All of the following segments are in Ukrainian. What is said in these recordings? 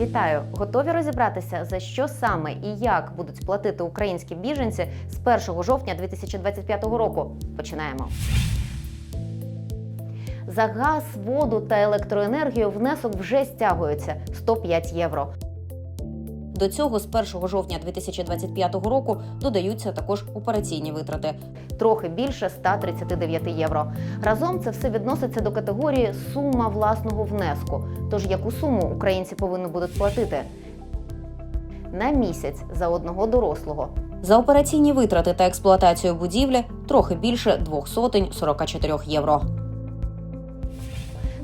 Вітаю! Готові розібратися, за що саме і як будуть платити українські біженці з 1 жовтня 2025 року. Починаємо. За газ, воду та електроенергію внесок вже стягується 105 євро. До цього з 1 жовтня 2025 року додаються також операційні витрати трохи більше 139 євро. Разом це все відноситься до категорії сума власного внеску. Тож яку суму українці повинні будуть платити? На місяць за одного дорослого. За операційні витрати та експлуатацію будівлі трохи більше 244 євро.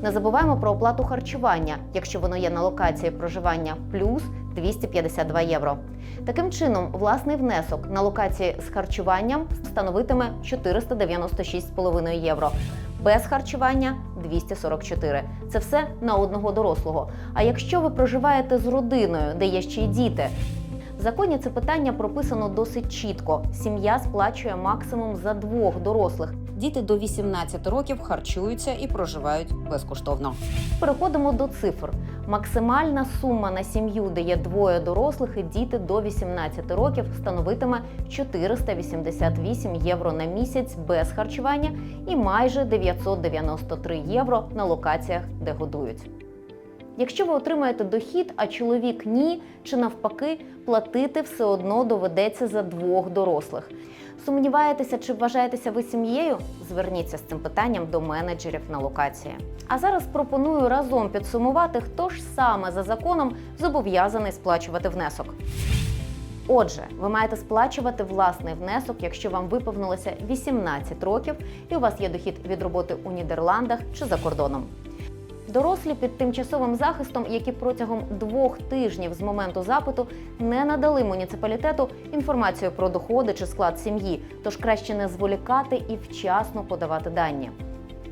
Не забуваємо про оплату харчування, якщо воно є на локації проживання, плюс 252 євро. Таким чином, власний внесок на локації з харчуванням становитиме 496,5 євро. Без харчування 244. Це все на одного дорослого. А якщо ви проживаєте з родиною, де є ще й діти, в законі це питання прописано досить чітко. Сім'я сплачує максимум за двох дорослих. Діти до 18 років харчуються і проживають безкоштовно. Переходимо до цифр. Максимальна сума на сім'ю, де є двоє дорослих і діти до 18 років, становитиме 488 євро на місяць без харчування і майже 993 євро на локаціях, де годують. Якщо ви отримаєте дохід, а чоловік ні, чи навпаки, платити все одно доведеться за двох дорослих. Сумніваєтеся, чи вважаєтеся ви сім'єю? Зверніться з цим питанням до менеджерів на локації. А зараз пропоную разом підсумувати, хто ж саме за законом зобов'язаний сплачувати внесок. Отже, ви маєте сплачувати власний внесок, якщо вам виповнилося 18 років і у вас є дохід від роботи у Нідерландах чи за кордоном. Дорослі під тимчасовим захистом, які протягом двох тижнів з моменту запиту не надали муніципалітету інформацію про доходи чи склад сім'ї, тож краще не зволікати і вчасно подавати дані.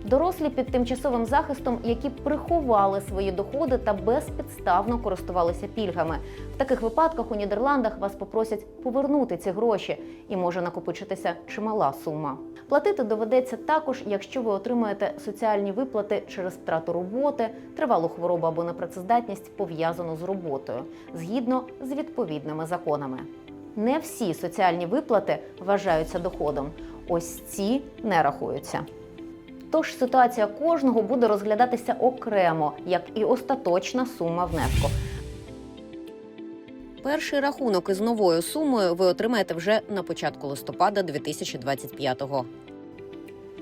Дорослі під тимчасовим захистом, які приховали свої доходи та безпідставно користувалися пільгами. В таких випадках у Нідерландах вас попросять повернути ці гроші, і може накопичитися чимала сума. Платити доведеться також, якщо ви отримуєте соціальні виплати через втрату роботи, тривалу хворобу або непрацездатність пов'язану з роботою, згідно з відповідними законами. Не всі соціальні виплати вважаються доходом. Ось ці не рахуються. Тож ситуація кожного буде розглядатися окремо, як і остаточна сума внеску. Перший рахунок із новою сумою ви отримаєте вже на початку листопада 2025-го.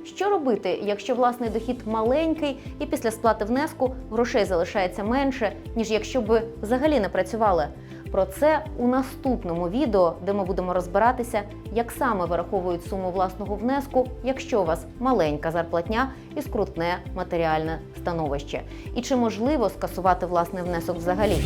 Що робити, якщо власний дохід маленький і після сплати внеску грошей залишається менше, ніж якщо б ви взагалі не працювали? Про це у наступному відео, де ми будемо розбиратися, як саме вираховують суму власного внеску, якщо у вас маленька зарплатня і скрутне матеріальне становище, і чи можливо скасувати власний внесок взагалі.